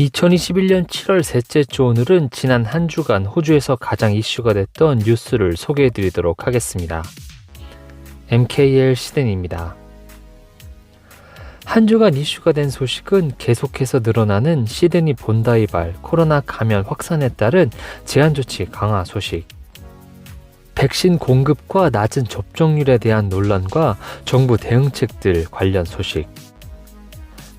2021년 7월 셋째 주 오늘은 지난 한 주간 호주에서 가장 이슈가 됐던 뉴스를 소개해 드리도록 하겠습니다. MKL 시den입니다. 한 주간 이슈가 된 소식은 계속해서 늘어나는 시드니 본다이발 코로나 감염 확산에 따른 제한 조치 강화 소식. 백신 공급과 낮은 접종률에 대한 논란과 정부 대응책들 관련 소식.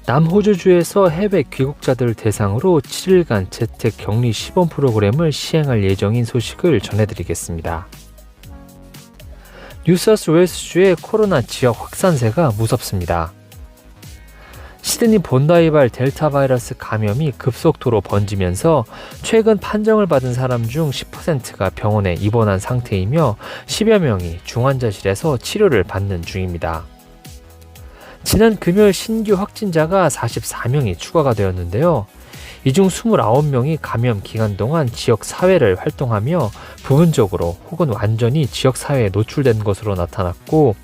남호주주에서 해외 귀국자들 대상으로 7일간 재택 격리 시범 프로그램을 시행할 예정인 소식을 전해드리겠습니다. 뉴사스 웨일스주의 코로나 지역 확산세가 무섭습니다. 시드니 본다이발 델타 바이러스 감염이 급속도로 번지면서 최근 판정을 받은 사람 중 10%가 병원에 입원한 상태이며 10여 명이 중환자실에서 치료를 받는 중입니다. 지난 금요일 신규 확진자가 44명이 추가가 되었는데요. 이 중 29명이 감염 기간 동안 지역 사회를 활동하며 부분적으로 혹은 완전히 지역 사회에 노출된 것으로 나타났고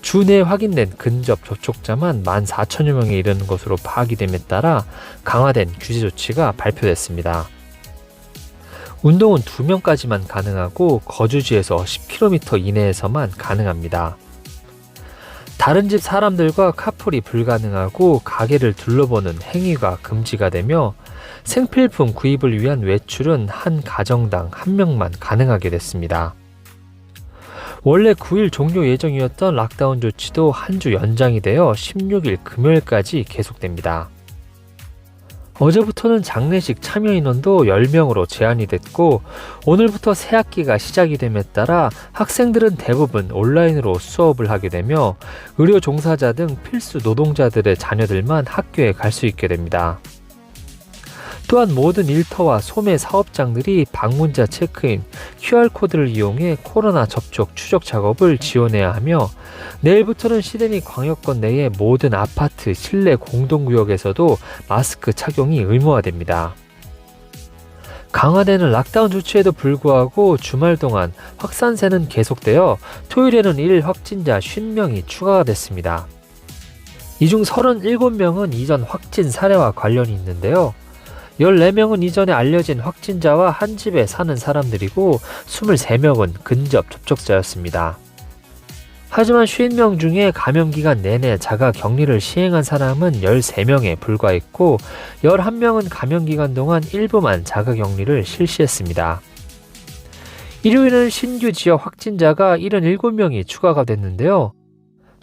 주내에 확인된 근접 접촉자만 14,000여 명에 이르는 것으로 파악이 됨에 따라 강화된 규제 조치가 발표됐습니다. 운동은 2명까지만 가능하고 거주지에서 10km 이내에서만 가능합니다. 다른 집 사람들과 카풀이 불가능하고 가게를 둘러보는 행위가 금지가 되며 생필품 구입을 위한 외출은 한 가정당 한 명만 가능하게 됐습니다. 원래 9일 종료 예정이었던 락다운 조치도 한 주 연장이 되어 16일 금요일까지 계속됩니다. 어제부터는 장례식 참여 인원도 10명으로 제한이 됐고 오늘부터 새 학기가 시작이 됨에 따라 학생들은 대부분 온라인으로 수업을 하게 되며 의료 종사자 등 필수 노동자들의 자녀들만 학교에 갈 수 있게 됩니다. 또한 모든 일터와 소매 사업장들이 방문자 체크인, QR코드를 이용해 코로나 접촉 추적 작업을 지원해야 하며 내일부터는 시드니 광역권 내의 모든 아파트 실내 공동구역에서도 마스크 착용이 의무화됩니다. 강화되는 락다운 조치에도 불구하고 주말 동안 확산세는 계속되어 토요일에는 1일 확진자 50명이 추가가 됐습니다. 이 중 37명은 이전 확진 사례와 관련이 있는데요. 14명은 이전에 알려진 확진자와 한 집에 사는 사람들이고 23명은 근접 접촉자였습니다. 하지만 50명 중에 감염 기간 내내 자가 격리를 시행한 사람은 13명에 불과했고 11명은 감염 기간 동안 일부만 자가 격리를 실시했습니다. 일요일은 신규 지역 확진자가 77명이 추가가 됐는데요.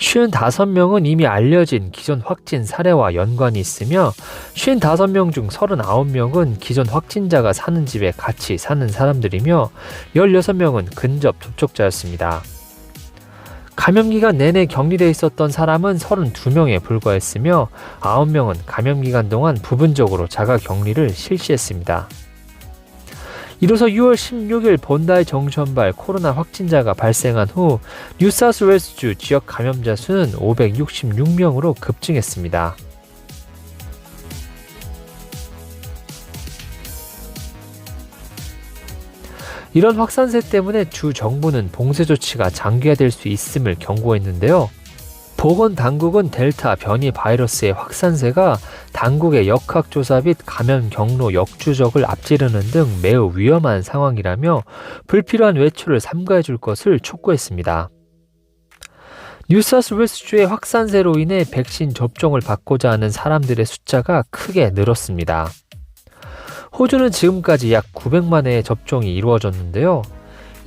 55명은 이미 알려진 기존 확진 사례와 연관이 있으며 55명 중 39명은 기존 확진자가 사는 집에 같이 사는 사람들이며 16명은 근접 접촉자였습니다. 감염 기간 내내 격리돼 있었던 사람은 32명에 불과했으며 9명은 감염 기간 동안 부분적으로 자가 격리를 실시했습니다. 이로써 6월 16일 본다이 정션발 코로나 확진자가 발생한 후 뉴사스웨일스주 지역 감염자 수는 566명으로 급증했습니다. 이런 확산세 때문에 주 정부는 봉쇄 조치가 장기화될 수 있음을 경고했는데요. 보건 당국은 델타 변이 바이러스의 확산세가 당국의 역학조사 및 감염 경로 역주적을 앞지르는 등 매우 위험한 상황이라며 불필요한 외출을 삼가해 줄 것을 촉구했습니다. 뉴사스웨스주의 확산세로 인해 백신 접종을 받고자 하는 사람들의 숫자가 크게 늘었습니다. 호주는 지금까지 약 900만 회의 접종이 이루어졌는데요.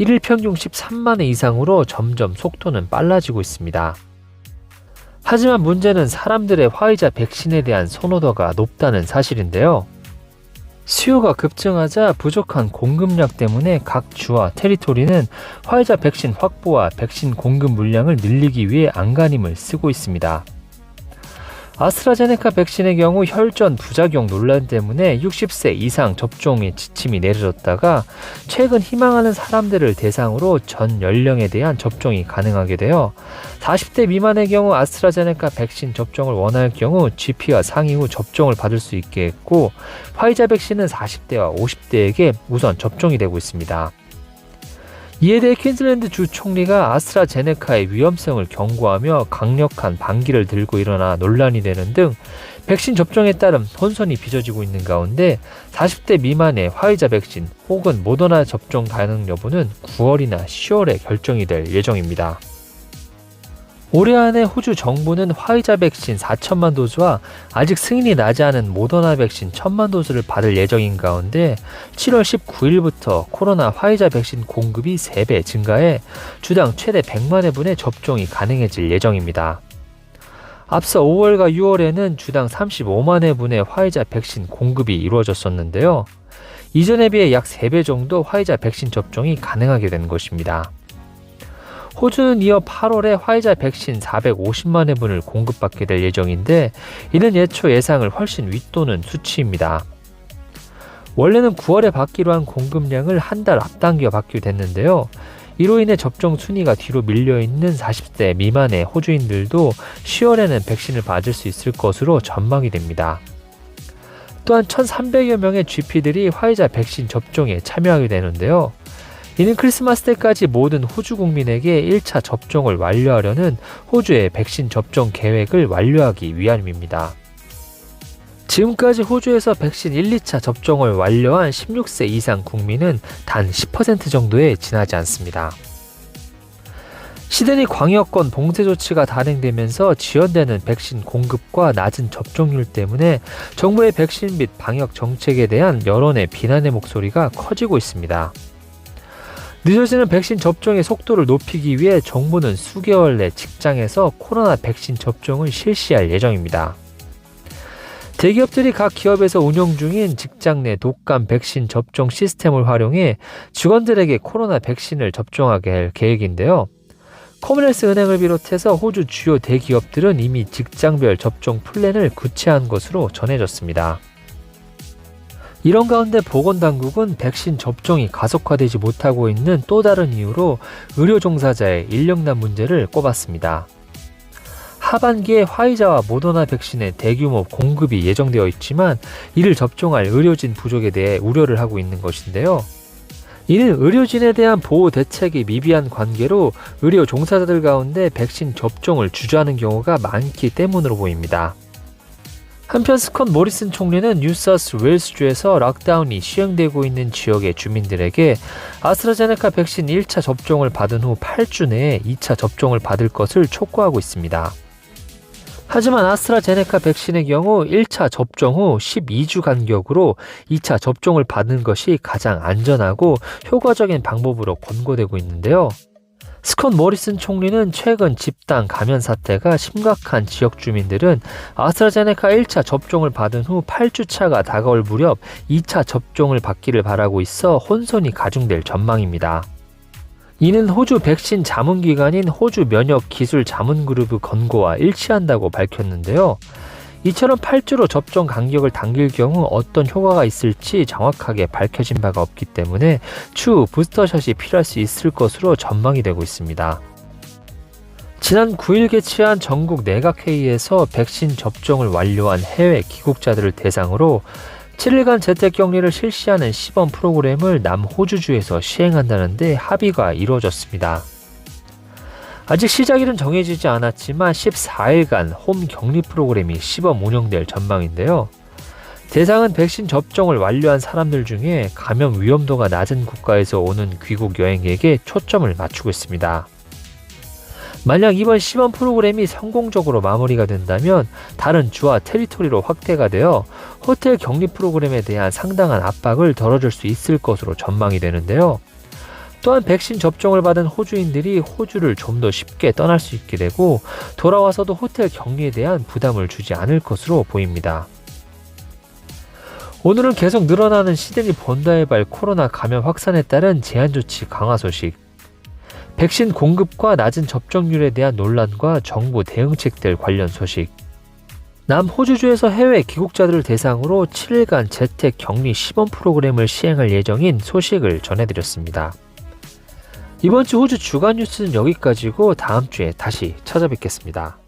1일 평균 13만 회 이상으로 점점 속도는 빨라지고 있습니다. 하지만 문제는 사람들의 화이자 백신에 대한 선호도가 높다는 사실인데요. 수요가 급증하자 부족한 공급량 때문에 각 주와 테리토리는 화이자 백신 확보와 백신 공급 물량을 늘리기 위해 안간힘을 쓰고 있습니다. 아스트라제네카 백신의 경우 혈전 부작용 논란 때문에 60세 이상 접종의 지침이 내려졌다가 최근 희망하는 사람들을 대상으로 전 연령에 대한 접종이 가능하게 되어 40대 미만의 경우 아스트라제네카 백신 접종을 원할 경우 GP와 상의 후 접종을 받을 수 있게 했고 화이자 백신은 40대와 50대에게 우선 접종이 되고 있습니다. 이에 대해 퀸즐랜드 주 총리가 아스트라제네카의 위험성을 경고하며 강력한 반기를 들고 일어나 논란이 되는 등 백신 접종에 따른 혼선이 빚어지고 있는 가운데 40대 미만의 화이자 백신 혹은 모더나 접종 가능 여부는 9월이나 10월에 결정이 될 예정입니다. 올해 안에 호주 정부는 화이자 백신 4천만 도즈와 아직 승인이 나지 않은 모더나 백신 1천만 도즈를 받을 예정인 가운데 7월 19일부터 코로나 화이자 백신 공급이 3배 증가해 주당 최대 100만 회분의 접종이 가능해질 예정입니다. 앞서 5월과 6월에는 주당 35만 회분의 화이자 백신 공급이 이루어졌었는데요. 이전에 비해 약 3배 정도 화이자 백신 접종이 가능하게 된 것입니다. 호주는 이어 8월에 화이자 백신 450만 회분을 공급받게 될 예정인데 이는 예초 예상을 훨씬 윗도는 수치입니다. 원래는 9월에 받기로 한 공급량을 한 달 앞당겨 받기로 됐는데요. 이로 인해 접종 순위가 뒤로 밀려 있는 40대 미만의 호주인들도 10월에는 백신을 맞을 수 있을 것으로 전망이 됩니다. 또한 1,300여 명의 GP들이 화이자 백신 접종에 참여하게 되는데요. 이는 크리스마스 때까지 모든 호주 국민에게 1차 접종을 완료하려는 호주의 백신 접종 계획을 완료하기 위함입니다. 지금까지 호주에서 백신 1, 2차 접종을 완료한 16세 이상 국민은 단 10% 정도에 지나지 않습니다. 시드니 광역권 봉쇄 조치가 단행되면서 지연되는 백신 공급과 낮은 접종률 때문에 정부의 백신 및 방역 정책에 대한 여론의 비난의 목소리가 커지고 있습니다. 늦어지는 백신 접종의 속도를 높이기 위해 정부는 수개월 내 직장에서 코로나 백신 접종을 실시할 예정입니다. 대기업들이 각 기업에서 운영 중인 직장 내 독감 백신 접종 시스템을 활용해 직원들에게 코로나 백신을 접종하게 할 계획인데요. 커머널스 은행을 비롯해서 호주 주요 대기업들은 이미 직장별 접종 플랜을 구체한 것으로 전해졌습니다. 이런 가운데 보건당국은 백신 접종이 가속화되지 못하고 있는 또 다른 이유로 의료 종사자의 인력난 문제를 꼽았습니다. 하반기에 화이자와 모더나 백신의 대규모 공급이 예정되어 있지만 이를 접종할 의료진 부족에 대해 우려를 하고 있는 것인데요. 이는 의료진에 대한 보호 대책이 미비한 관계로 의료 종사자들 가운데 백신 접종을 주저하는 경우가 많기 때문으로 보입니다. 한편 스콘 모리슨 총리는 뉴사스 웨일스주에서 락다운이 시행되고 있는 지역의 주민들에게 아스트라제네카 백신 1차 접종을 받은 후 8주 내에 2차 접종을 받을 것을 촉구하고 있습니다. 하지만 아스트라제네카 백신의 경우 1차 접종 후 12주 간격으로 2차 접종을 받는 것이 가장 안전하고 효과적인 방법으로 권고되고 있는데요. 스콘 모리슨 총리는 최근 집단 감염 사태가 심각한 지역 주민들은 아스트라제네카 1차 접종을 받은 후 8주차가 다가올 무렵 2차 접종을 받기를 바라고 있어 혼선이 가중될 전망입니다. 이는 호주 백신 자문기관인 호주 면역 기술 자문그룹의 권고와 일치한다고 밝혔는데요. 이처럼 8주로 접종 간격을 당길 경우 어떤 효과가 있을지 정확하게 밝혀진 바가 없기 때문에 추후 부스터샷이 필요할 수 있을 것으로 전망이 되고 있습니다. 지난 9일 개최한 전국 내각회의에서 백신 접종을 완료한 해외 귀국자들을 대상으로 7일간 재택격리를 실시하는 시범 프로그램을 남호주주에서 시행한다는데 합의가 이루어졌습니다. 아직 시작일은 정해지지 않았지만 14일간 홈 격리 프로그램이 시범 운영될 전망인데요. 대상은 백신 접종을 완료한 사람들 중에 감염 위험도가 낮은 국가에서 오는 귀국 여행객에 초점을 맞추고 있습니다. 만약 이번 시범 프로그램이 성공적으로 마무리가 된다면 다른 주와 테리토리로 확대가 되어 호텔 격리 프로그램에 대한 상당한 압박을 덜어줄 수 있을 것으로 전망이 되는데요. 또한 백신 접종을 받은 호주인들이 호주를 좀 더 쉽게 떠날 수 있게 되고 돌아와서도 호텔 격리에 대한 부담을 주지 않을 것으로 보입니다. 오늘은 계속 늘어나는 시드니 본다이발 코로나 감염 확산에 따른 제한 조치 강화 소식, 백신 공급과 낮은 접종률에 대한 논란과 정부 대응책들 관련 소식, 남호주주에서 해외 귀국자들을 대상으로 7일간 재택 격리 시범 프로그램을 시행할 예정인 소식을 전해드렸습니다. 이번 주 호주 주간 뉴스는 여기까지고 다음 주에 다시 찾아뵙겠습니다.